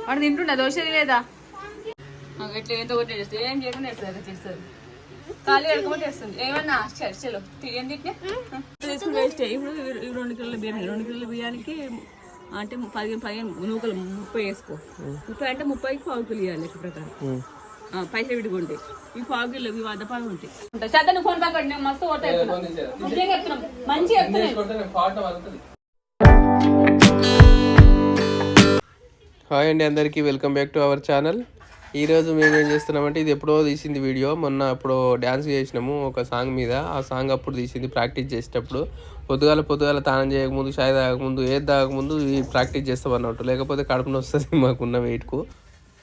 వాడు తింటుండ? దోశ లేదా ఎట్లా ఎంత కొట్టి చేస్తుంది ఏం చేయకుండా చేస్తుంది చేస్తుంది ఖాళీ ఎడకపోతే చేస్తుంది. ఏమన్నా చర్చలు ఏం తీసుకుని వేస్ట్ ఇప్పుడు రెండు కిలోల బియ్యం రెండు కిలోల బియ్యానికి అంటే పదిహేను పదిహేను నూకలు ముప్పై వేసుకో. ముప్పై అంటే ముప్పైకి పావు కిలో ఇవ్వాలి లెక్క ప్రకారం. ఆ, పైసలు విడిగుంటాయి ఈ పావు కిలో ఇవి వద్ద పావు ఉంటాయి. నువ్వు ఫోన్ పక్కన మస్తు. మంచిగా చెప్తున్నాం హాయ్ అండి అందరికీ welcome back to our channel. ఈరోజు మేము ఏం చేస్తున్నామంటే ఇది ఎప్పుడో తీసింది వీడియో. మొన్న అప్పుడు డ్యాన్స్ చేసినాము ఒక సాంగ్ మీద. ఆ సాంగ్ అప్పుడు తీసింది ప్రాక్టీస్ చేసేటప్పుడు. పొద్దుగాల పొద్దుగాల తానం చేయకముందు షాయ్ తాగకముందు ఏది తాగకముందు ప్రాక్టీస్ చేస్తాం అన్నట్టు. లేకపోతే కడుపున వస్తుంది మాకున్న వెయిట్కు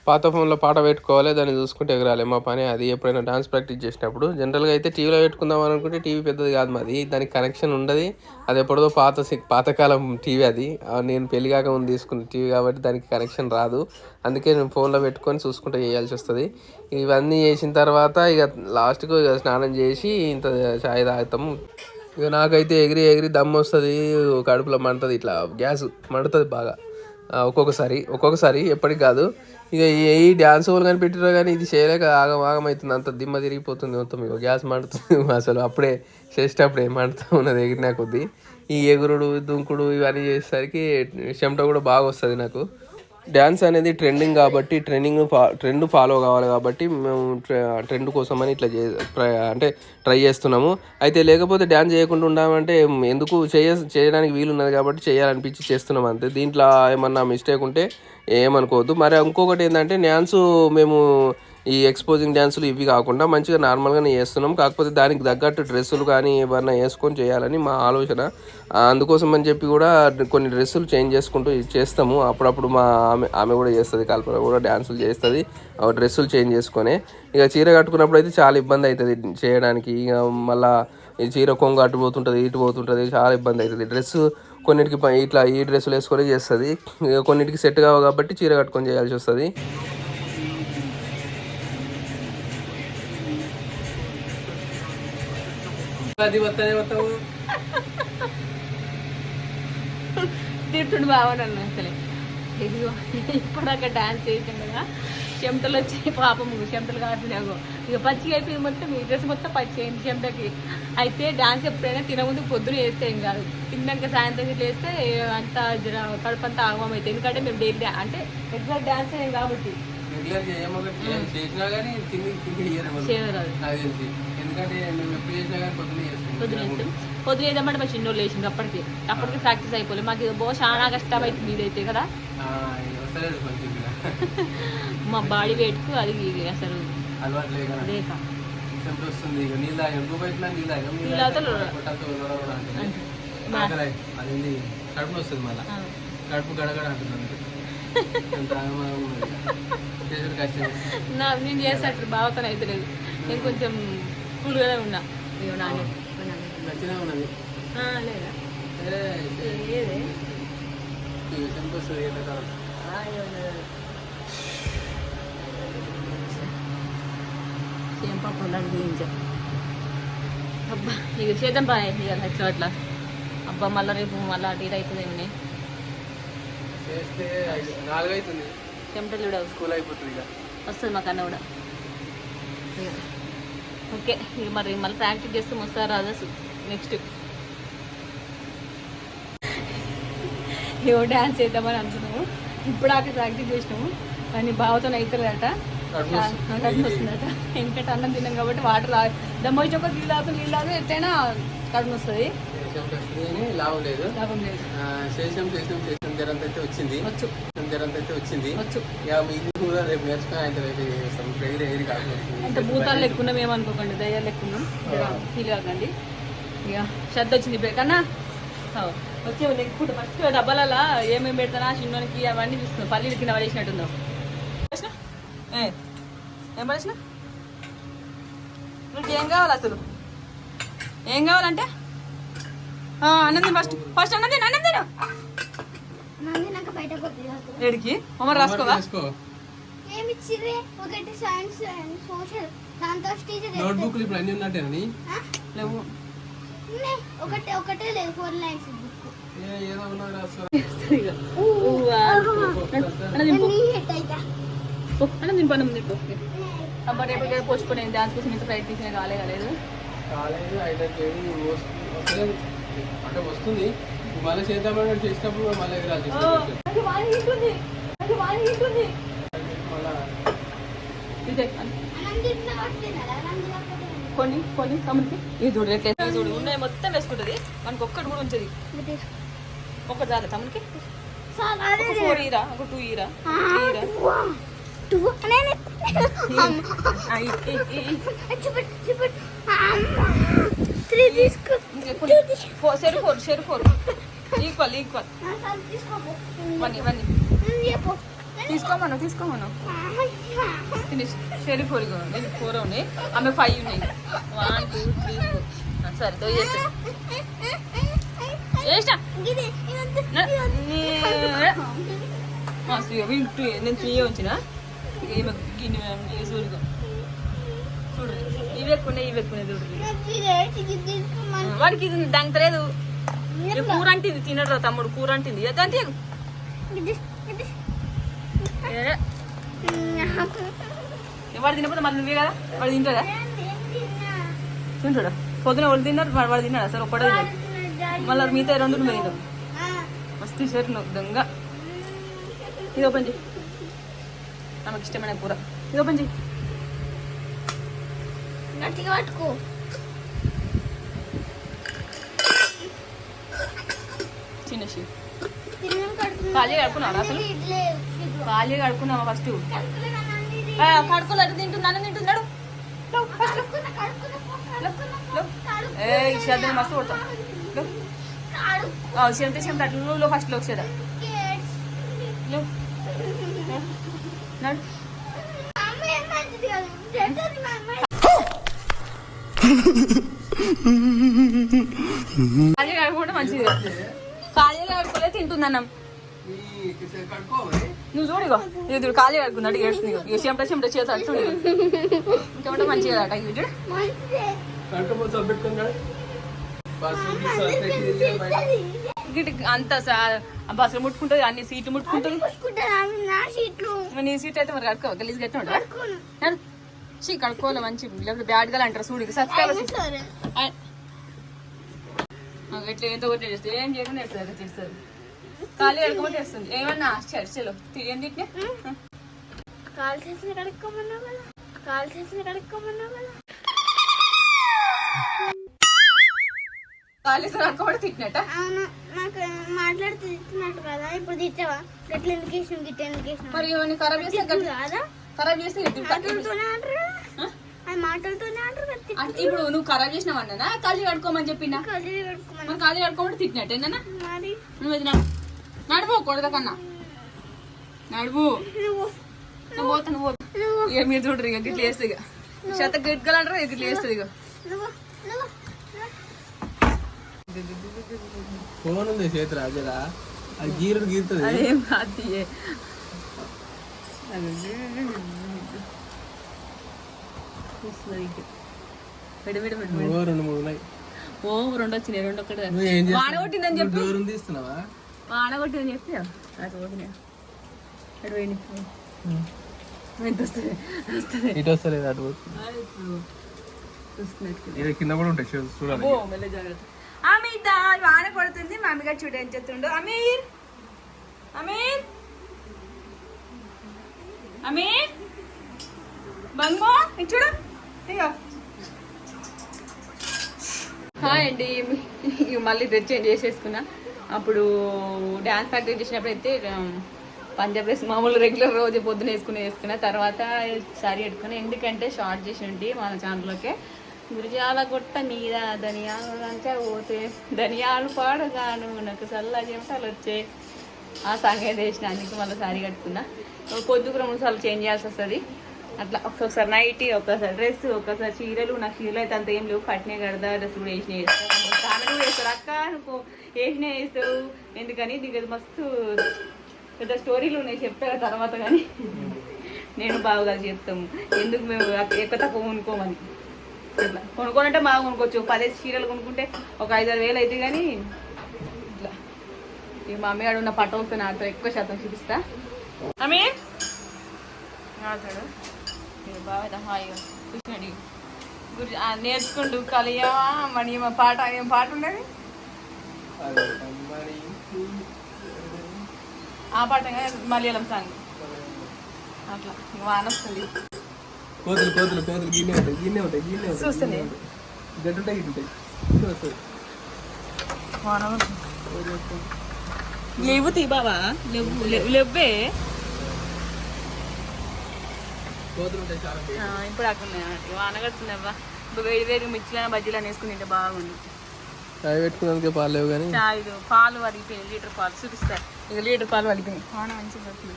పాత ఫోన్లో పాట పెట్టుకోవాలి దాన్ని చూసుకుంటే ఎగరాలి. మా పని అది. ఎప్పుడైనా డాన్స్ ప్రాక్టీస్ చేసినప్పుడు జనరల్గా అయితే టీవీలో పెట్టుకుందాం అనుకుంటే టీవీ పెద్దది కాదు మాది. దానికి కనెక్షన్ ఉండదు. అది ఎప్పుడో పాత పాతకాలం టీవీ అది. నేను పెళ్ళి కాక ముందు తీసుకున్న టీవీ కాబట్టి దానికి కనెక్షన్ రాదు. అందుకే నేను ఫోన్లో పెట్టుకొని చూసుకుంటే చేయాల్సి వస్తుంది. ఇవన్నీ చేసిన తర్వాత ఇక లాస్ట్కు ఇక స్నానం చేసి ఇంత చాయ్ తాగుతాము. ఇక నాకైతే ఎగిరి ఎగిరి దమ్ వస్తుంది. కడుపులో మండుతుంది ఇట్లా గ్యాస్ మండుతుంది బాగా. ఒక్కొక్కసారి ఒక్కొక్కసారి ఎప్పటికి కాదు. ఇక ఈ- డ్యాన్స్ వాళ్ళు కానీ పెట్టిరో కానీ ఇది చేయలేక ఆగం ఆగం అవుతుంది. అంత దిమ్మ తిరిగిపోతుంది మొత్తం ఇక గ్యాస్ మండుతుంది. అసలు అప్పుడే చేసేటప్పుడే మండుతూ ఉన్నది ఎగిరినా కొద్దీ. ఈ ఎగురుడు దుంకుడు ఇవన్నీ చేసేసరికి చెమట కూడా బాగా వస్తుంది నాకు. డ్యాన్స్ అనేది ట్రెండింగ్ కాబట్టి ట్రెండింగ్ ఫా ట్రెండ్ ఫాలో కావాలి కాబట్టి మేము ట్రె- ట్రెండ్ కోసం అని ఇట్లా చే అంటే ట్రై చేస్తున్నాము. అయితే లేకపోతే డ్యాన్స్ చేయకుండా ఉండామంటే ఎందుకు చేయ చేయడానికి వీలున్నది కాబట్టి చేయాలనిపించి చేస్తున్నాం అంతే. దీంట్లో ఏమన్నా మిస్టేక్ ఉంటే ఏమనుకోవద్దు. మరి ఇంకొకటి ఏంటంటే డ్యాన్స్ మేము ఈ ఎక్స్పోజింగ్ డ్యాన్సులు ఇవి కాకుండా మంచిగా నార్మల్గానే చేస్తున్నాం. కాకపోతే దానికి తగ్గట్టు డ్రెస్సులు కానీ ఏమన్నా వేసుకొని చేయాలని మా ఆలోచన. అందుకోసం అని చెప్పి కూడా కొన్ని డ్రెస్సులు చేంజ్ చేసుకుంటూ చేస్తాము. అప్పుడప్పుడు మా ఆమె ఆమె కూడా చేస్తుంది కల్పన కూడా డ్యాన్సులు చేస్తుంది. ఆ డ్రెస్సులు చేంజ్ చేసుకొని. ఇక చీర కట్టుకున్నప్పుడు అయితే చాలా ఇబ్బంది అవుతుంది చేయడానికి. ఇక మళ్ళా ఈ చీర కొంగు అటు పోతుంటుంది ఇటు పోతుంటుంది చాలా ఇబ్బంది అవుతుంది డ్రెస్ కొన్నిటికి ఇట్లా ఈ డ్రెస్సులు వేసుకొని చేస్తుంది. కొన్నిటికి సెట్ కావు కాబట్టి చీర కట్టుకొని చేయాల్సి వస్తుంది. అది వస్తానే వస్తావు తింటుండు బావనన్ను అసలే. ఇదిగో ఇప్పటిదాకా డాన్స్ చేసాం కదా చెమటలు వచ్చి పాపం చెమటలు కావట్లేవు ఇక పచ్చిగా అయిపోయింది మొత్తం ఈ డ్రెస్ మొత్తం పచ్చి అయింది చెమటకి. అయితే డాన్స్ ఎప్పుడైనా తినముందు పొద్దున వేస్తే ఏం కాదు. తిన్నాక సాయంత్రం ఇట్లా వేస్తే అంత జర కడుపు అంతా ఆగమం అవుతుంది ఎందుకంటే మేము డైలీ అంటే రెగ్యులర్ డాన్స్ అయ్యాం కాబట్టి. చేయరాదు పొద్దున వేద్దామంటే మా చిన్నోళ్ళు వేసింది అప్పటికి. అప్పటికి ప్రాక్టీస్ అయిపోలేదు మాకు ఇది బో చాలా కష్టం అవుతుంది ఇదైతే కదా. మా బాడీ వెయిట్కు అది అసలు లేక. కడుపు వస్తుంది మళ్ళీ. కడుపు గడగడ అంటున్నాను నేను చేసేటట్టు బావతన అయితే లేదు. నేను కొంచెం కూల్గానే ఉన్నా. అయ్యో నాన్న. నచ్చినా ఉన్నది. లేదా. ఏం పాపం నాకు గురించా అబ్బా ఇక చేద్దాం పా ఇక అట్లా అట్లా. అబ్బా మళ్ళీ రేపు మళ్ళీ అటు ఇటు అవుతుంది చెమటలు కూడా స్కూల్ అయిపోతుంది ఇక. వస్తుంది మాకు అన్న కూడా. ఓకే ఇక మరి మళ్ళీ ప్రాక్టీస్ చేస్తే వస్తారా రాదా నెక్స్ట్ ఏవో డ్యాన్స్ చేద్దామని అనుకున్నాము. ఇప్పుడు ఆక ప్రాక్టీస్ చేసినాము. కానీ బావతో అవుతుందట కడుపు వస్తుందట. ఎందుకంటే అన్నం తిన్నాం కాబట్టి వాటర్ దమ్మ వచ్చి ఒక నీళ్ళు తాగుతూ నీళ్ళు తాగుతూ ఎట్లయినా కడుపు వస్తుంది లాభం లేదు. జరంత అయితే వచ్చింది. వచ్చు. జరంత అయితే వచ్చింది ఇది కూడా రేపు నేర్చుకుని ఆయన అంత భూతాలు లెక్కున్నాం ఏమనుకోకండి. దయ్యాలు లెక్కున్నాం ఫీల్ కాకండి. ఇక శ్రద్ధ వచ్చింది ఇప్పుడు. కన్నా? వచ్చే లెక్కుంటే ఫస్ట్ డబ్బాలలో ఏమేమి పెడతానా చిన్నోనికి అవన్నీ చూస్తున్నాం. పల్లీలు కింద పడేసినట్టుందో. ఏ, పడేసిన? నీకు ఏం కావాలి అసలు? ఏం కావాలంటే? అన్నం ఫస్ట్ ఫస్ట్ అన్నం తిను అన్నం తిను మమ్మీ నాకు బయట కొద్ది ఏడికి మమ్మల్ని రాసుకోవా చేసుకో ఏమి ఇచ్చిర్రే ఒకటి సైన్స్ అండ్ సోషల్ దాంతో టీచర్ నోట్ బుక్లు ఇప్పుడు అన్ని ఉన్నట్టేనని లేవు ఒకటే ఒకటే లేదు ఫోర్ లైన్స్ బుక్ ఏ- ఏదో ఉన్నది రా అసలు. ఇక. ఊవా. అన్న దింపు రేపు ఇంత ప్రయత్నించిన కాలే కాలేదు కాలేదు. అంటే వస్తుంది మళ్ళీ చేద్దామని చేసినప్పుడు మళ్ళీ ఎదురాలి కొన్ని కొన్ని కమ్ముడికి ఇది చూడు ఎట్లా చూడు ఉన్నాయి మొత్తం వేసుకుంటుంది. మనకు ఒక్కటి కూడా ఉంచది. ఇది తీసుకో. ఒక్క చాలు తమ్ముడికి ఒక ఫోర్ ఈరా ఒక టూ ఈరా ఈరా షెర్ ఫోర్ షెర్ ఫోర్ ఈక్వల్ ఈక్వల్ ఆ, ఇవన్నీ తీసుకోమను తీసుకోమను ఫినిష్ షెరీ ఫోర్ ఇగో ఫోర్ ఉన్నాయి ఆమె ఫైవ్ ఉన్నాయి వన్ టూ త్రీ ఫోర్ సరే తో చేస్తా టూ నేను త్రీ ఉంచిన ఈమె గిన్నె సూరిగా చూడు ఇవి ఎక్కువ ఇవి ఎక్కువ చూడు వాడికి ఇది దానికి తెలియదు కూర అంటే ఇది తినడు తమ్ముడు కూర అంటే ఇది అంటే ఇది, ఇది. వాడు తినకపోతే మళ్ళీ నువ్వే కదా? వాడు తింటాడా? తిన్నా. తింటాడా? పొద్దున వాళ్ళు తిన్నారు వాడు వాడు తిన్నాడు? అసలు ఒక్కడే తిన్నాడు. మళ్ళీ మిగతా రెండు పోయింది ఆ. మస్తు షర్ట్ దొంగ ఇది ఓపెన్ చేయి. ఆమెకి ఇష్టమైన కూర. ఇది ఓపెన్ చేయి. గట్టిగా పట్టుకో. కడుపులో ఖాళీ కడుక్కున్నావా అసలు. ఖాళీ కడుక్కున్నావా ఫస్ట్ కడుపులో నన్ను ఇది. కడుక్కోలేదు తింటుంది నన్ను తింటున్నాడు. ఏ శ్రద్ధ మస్తు కొడతాం. శ్రద్ధ శ్రద్ధ అట్లా ఫస్ట్లో. కిడ్స్. నడు. ఏం మంచిది ఖాళీ కడుక్కోలే తింటుంది అన్నం ఈ కడుక్కోవాలి నువ్వు చూడు ఇగో ఇది చూడు ఖాళీ కడుక్కున్నాడు ఏడుస్తుంది ఇక చెమట చెమట చేత అట్టు చెమట మంచిగా అట ఇది చూడు. అంతా బస్సులు ముట్టుకుంటుంది అన్ని సీట్లు ముట్టుకుంటుంది. నా సీట్ అయితే మరి కడుకో గలీజ్ కడుక్కోను. చీ కడుక్కోవాలి మంచి లేకపోతే బ్యాడ్గా అంటారు చూడు సబ్స్క్రైబర్స్ ఇట్లా ఏంతో కొట్టి చేస్తే ఏం చేయకుండా చేస్తుంది చేస్తుంది. ఖాళీ కడుకోమని చేస్తుంది. ఏమన్నా? చర్చలో ఏంటి కాల్ చేసిన కడుక్కోమన్నావు కదా? కాల్ చేసిన కడుక్కోమన్నావు కదా? తిట్టినట్ట? అవును నాకు మాట్లాడుతూ తిట్టినట్టు కదా? ఇప్పుడు తిట్టావా? గట్ల ఎందుకు వేసిన గిట్ట ఎందుకు వేసిన మరి ఇవన్నీ ఖరాబ్ చేస్తే ఖరాబ్ చేస్తే అంటారు? అది అంటారు ఇప్పుడు నువ్వు ఖరాబ్ చేసినావు అన్నా ఖాళీ కడుకోమని చెప్పినా ఖాళీ కడుకోమని తిట్టినట్టేనా మరి? నువ్వు ఇది నడు నడుపు కొడద కన్నా. నడుపు నువ్వు. పోతా నువ్వు ఇక మీరు చూడరు ఇక గిట్ల వేస్తుంది ఇక. చెత్త గిట్కలంటారు ఇక గిట్ల వేస్తుంది ఇక. నువ్వు. నువ్వు. ఫోన్ ఉంది చేతి రాజరా అది గీరుడు గీరుతుంది. అదేం కాదు విడ విడ విడ విడ. ఓ రెండు మూడు ఉన్నాయి ఓ రెండు వచ్చినాయి రెండు ఒక్కటి. కొట్టిందని చెప్పు. తీస్తున్నావా? వాన కొట్టిందని చెప్తే అది కొట్టినా అటు పోయింది ఎంత వస్తుంది? వస్తుంది. ఇటు వస్తలేదు అటు చూస్తున్నట్టు. ఇది కింద కూడా ఉంటాయి చూ- చూడాలి. ఓ మెల్ల జాగ్రత్త. అమిత వాన కొడుతుంది మా అమ్మగారు చూడు ఏం చెప్తుండు అమీర్! అమీర్! అమీర్! బంగో చూడు. హాయ్ అండి మళ్ళీ డ్రెస్ చేంజ్ చేసేసుకున్నా. అప్పుడు డ్యాన్స్ ప్రాక్టీస్ చేసినప్పుడు అయితే um, పంజాబ్ డ్రెస్ మామూలు రెగ్యులర్ రోజు పొద్దున వేసుకుని వేసుకున్నా. తర్వాత సారీ పెట్టుకుని ఎందుకంటే షార్ట్ చేసి ఉంటే మన ఛానల్లోకే గురిజాల గుట్ట మీద ధనియాలు అంటే పోతే ధనియాలు పాడగాను నాకు చల్ల చెమటలు వచ్చే. ఆ సాంగ్ అయితే వేసిన అందుకు మళ్ళీ సారీ కట్టుకున్నా. పొద్దుకు రెండు సార్లు చేంజ్ చేయాల్సి వస్తుంది. అట్లా ఒక్కొక్కసారి నైటీ ఒక్కసారి డ్రెస్ ఒక్కసారి చీరలు. నాకు చీరలు అయితే అంత ఏం లేవు. కట్నే కడదా డ్రెస్ కూడా వేసిన వేస్తాను తాను కూడా వేస్తారు అక్క నువ్వు వేసిన వేస్తావు ఎందుకని? నీకు మస్తు పెద్ద స్టోరీలు ఉన్నాయి. చెప్తా తర్వాత కానీ. నేను బాగా చెప్తాము. ఎందుకు మేము ఎక్కువ తక్కువ కొనుక్కోమని. ఇట్లా. కొనుక్కోనంటే బాగా కొనుక్కోవచ్చు. పదేసి చీరలు కొనుక్కుంటే ఒక ఐదారు వేలు అయితే కానీ ఇట్లా. ఈ మా అమ్మగాడు ఉన్న పట్టవస్తే నాతో ఎక్కువ శాతం చూపిస్తా. ఆడతాడు బాగా హాయిగా కూర్చోండి గురి నేర్చుకుంటూ కలియమా మరి మా పాట ఏం పాట ఉండేది ఆ పాట మలయాళం సాంగ్ అట్లా వాన వస్తుంది. కోతులు కోతులు కోతులు గిన్నె ఉంటాయి గిన్నె ఉంటాయి గిన్నె ఉంటాయి గడ్డ ఉంటాయి గిడ్డ ఉంటాయి. వాన. లేవు తీ బావా లేవు లేవు లేవే కోతులు ఉంటాయి చాలా ఆ, ఇప్పుడు అక్కడ వాన ఇప్పుడు వేడి వేడి మిర్చిలైన బజ్జీలు వేసుకుని తింటే బాగుంది చాయ్ పెట్టుకున్నందుకే పాలేవు కానీ. చాయ్ ఇది పాలు లీటర్ పాలు. చూపిస్తా. ఇక లీటర్ పాలు వలిగిపోయింది వాన మంచిగా పడుతుంది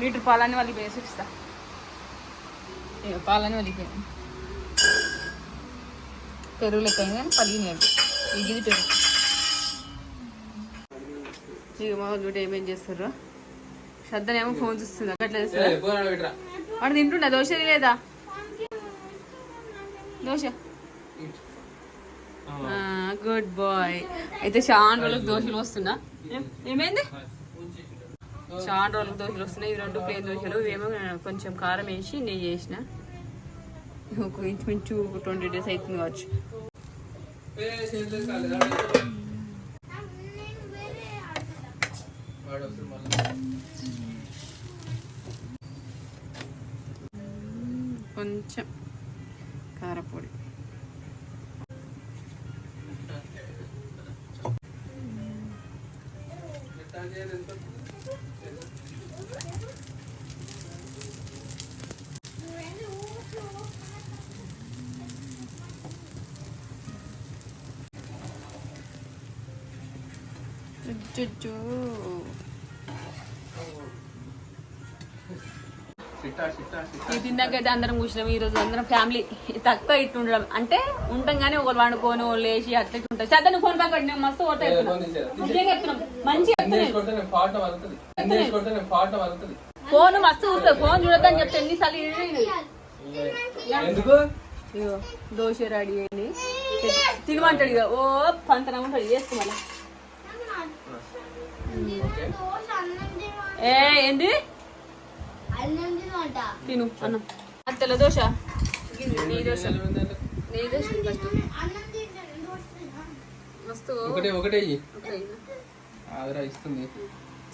లీటర్ పాలన్నీ వలిగిపోయి చూపిస్తా. ఇక పాలన్నీ వలిగిపోయింది పెరుగు లెక్క కానీ పలిగినాయి ఇది పెరుగు. ఇక మా చూడ ఏమేం చేస్తారు. శ్రద్ధనేమో ఫోన్ చూస్తుంది. అట్లా చేస్తుందా? వాడు తింటుండ? దోశ లేదా దోశ? Good bye. అయితే చాలా రోజులకు దోశలు వస్తున్నా ఏమైంది? చాలా రోజులకు దోశలు వస్తున్నాయి. ఇవి రెండు ప్లేన్ దోశలు. ఇవేమో కొంచెం కారం వేసి నెయ్యి చేసిన ఒక ఇంచుమించు ట్వంటీ డేస్ అవుతుంది కావచ్చు. కొంచెం కారపొడి అచ్చచ్చో. ఇది తిన్నాకైతే అందరం కూర్చున్నాం ఈ రోజు అందరం ఫ్యామిలీ తక్కువ ఇట్టు ఉండడం అంటే ఉంటాం కానీ ఒకరు వండుకొని వాళ్ళు లేచి అట్లా ఉంటాయి సరే నువ్వు ఫోన్ పక్కన నేను మస్తు చెప్తున్నాం ఫోన్ మస్తు చూస్తుంది ఫోన్ చూడొద్దని చెప్తే ఎన్నిసార్లు దోశ రెడీ అయింది. తినమంటాడు ఇక ఓ పంతనం ఉంటాడు. తినమంట ఏ ఏంది? తిను. అన్నం. అది తెల్ల దోశ. నీ దోశ. నీ దోశ ఫస్ట్ మస్తు ఒకటే ఇస్తుంది.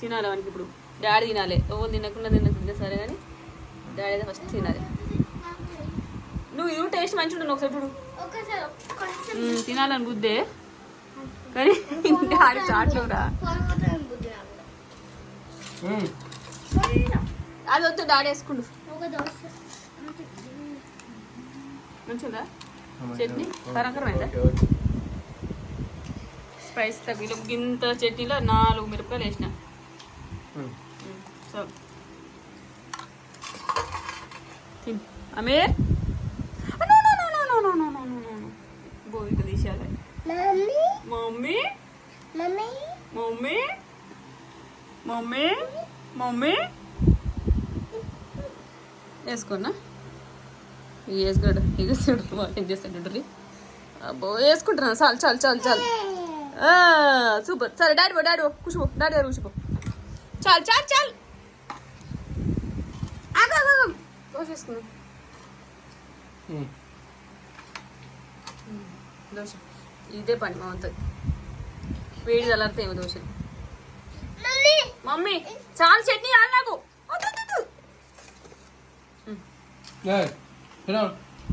తినాలి వానికి ఇప్పుడు. డాడీ తినాలి. ఓ తినకుండా తినకుండా సరే కానీ డాడీ అయితే ఫస్ట్ తినాలి. నువ్వు ఇది టేస్ట్ మంచిగా ఉంటుంది ఒకసారి చూడు. తినాలని బుద్ధే. కానీ డాడీ చాట్లేవురా అది వద్దు డాడీ వేసుకుండు. మంచిదా oh చట్నీ? కరంకరమైందా స్పైస్ తగ్గిలో గింత చట్నీలో నాలుగు మిరపకాయలు వేసిన. Hmm. సో అమీర్? గోవిక తీసేయాలి. Mummy? Mummy? Mummy? Mummy? Mummy? వేసుకున్నా ఇక వేసుకోడు ఇక చూడు ఏం చేస్తాడు అబ్బో వేసుకుంటున్నా చాలు చాలు చాలు చాలు. ఆ, సూపర్. సరే డాడీ పో డాడీ పో కూర్చోపో డాడీ గారు కూర్చోపో. చాలు చాలు చాలు. ఆగు, ఆగు, ఆగు. దోశ. ఇదే పని మా అవుతుంది వేడి ఏమో దోశ. మమ్మీ. మమ్మీ చాలు చట్నీ నాకు.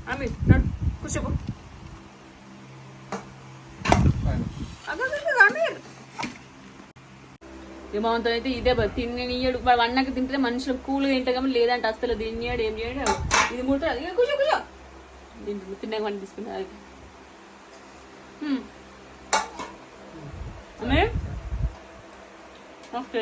అమ్మి నడు అయితే ఇదే తిన్ననీయడు అన్నక తింటే మనుషులు కూల్ తింటాం లేదంటే అస్సలు తినేయడు ఏం చేయడు. ఇది మూట అది. కూర్చో కూర్చో. తిన్నాక మనం అమ్మే ఓకే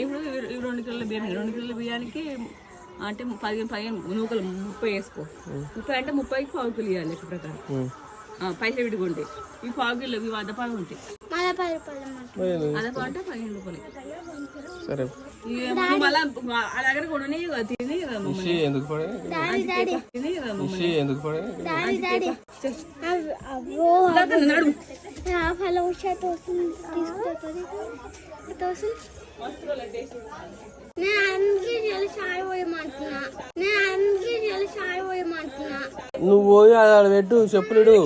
ఇప్పుడు రెండు కిలోల బియ్యం రెండు కిలోల బియ్యానికి అంటే పదిహేను పదిహేను నూకలు ముప్పై వేసుకో. ముప్పై అంటే ముప్పైకి పావు కిలో ఇవ్వాలి లెక్క ప్రకారం. పైసలు విడిగుంటాయి ఇవి పావు కిలో ఇవి వద్ద పావు ఉంటాయి అంటే పదిహేను రూపాయలు. సరే. ఇవి మళ్ళీ ఆ దగ్గర కొనని తిని ఎందుకు వచ్చా నువ్వు పోయి ఆడ పెట్టు చెప్పులు.